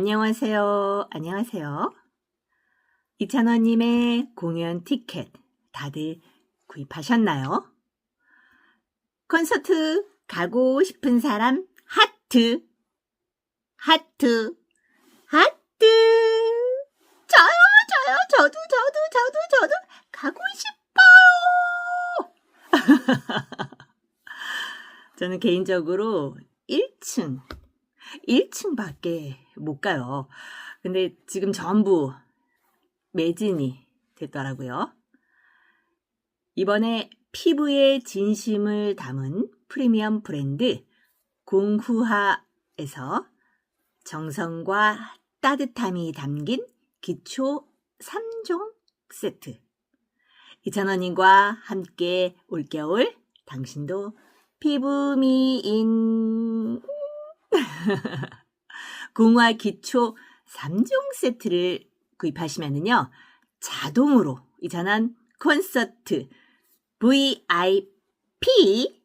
안녕하세요. 안녕하세요. 이찬원님의 공연 티켓 다들 구입하셨나요? 콘서트 가고 싶은 사람 하트. 하트. 하트. 저요, 저요, 저도, 저도, 저도, 저도 가고 싶어요. 저는 개인적으로 1층, 1층 밖에 못 가요. 근데 지금 전부 매진이 됐더라고요. 이번에 피부의 진심을 담은 프리미엄 브랜드 공후하에서 정성과 따뜻함이 담긴 기초 3종 세트. 이찬원님과 함께 올겨울 당신도 피부 미인 공화 기초 3종 세트를 구입하시면은요. 자동으로 이찬원 콘서트 VIP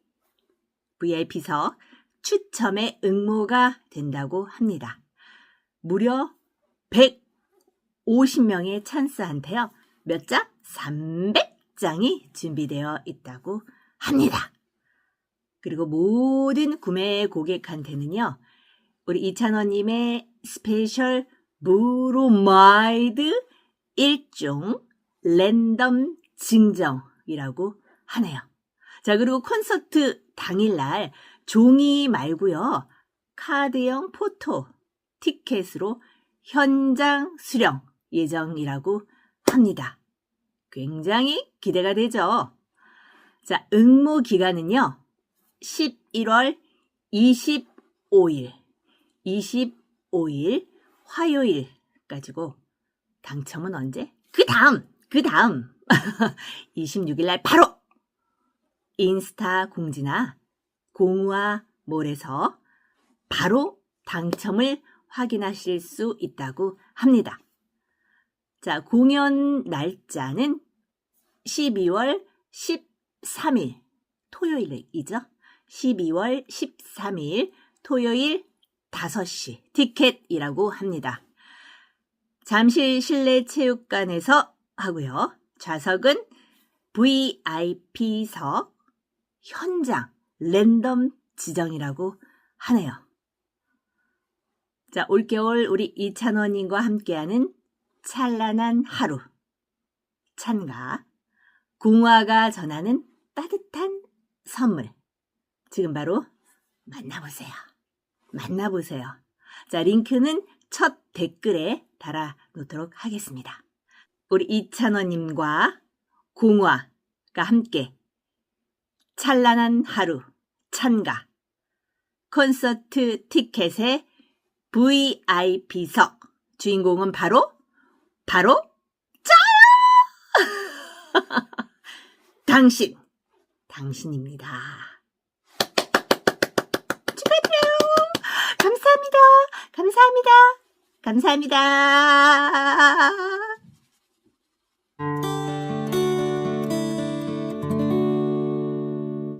VIP석 추첨에 응모가 된다고 합니다. 무려 150명의 찬스한테요. 몇 장? 300장이 준비되어 있다고 합니다. 그리고 모든 구매 고객한테는요. 우리 이찬원님의 스페셜 브로마이드 1종 랜덤 증정이라고 하네요. 자, 그리고 콘서트 당일날 종이 말고요. 카드형 포토 티켓으로 현장 수령 예정이라고 합니다. 굉장히 기대가 되죠. 자, 응모 기간은요. 11월 25일, 25일 화요일까지고 당첨은 언제? 그 다음, 그 다음 26일 날 바로 인스타 공지나 공화 몰에서 바로 당첨을 확인하실 수 있다고 합니다. 자, 공연 날짜는 12월 13일 토요일이죠. 12월 13일 토요일 5시 티켓이라고 합니다. 잠실 실내 체육관에서 하고요. 좌석은 VIP석 현장 랜덤 지정이라고 하네요. 자, 올겨울 우리 이찬원님과 함께하는 찬란한 하루. 찬가. 공화가 전하는 따뜻한 선물. 지금 바로 만나보세요. 만나보세요. 자, 링크는 첫 댓글에 달아 놓도록 하겠습니다. 우리 이찬원님과 공화가 함께 찬란한 하루, 찬가. 콘서트 티켓의 VIP석. 주인공은 바로, 바로, 저요! 당신, 당신입니다. 축하드려요. 감사합니다. 감사합니다. 감사합니다.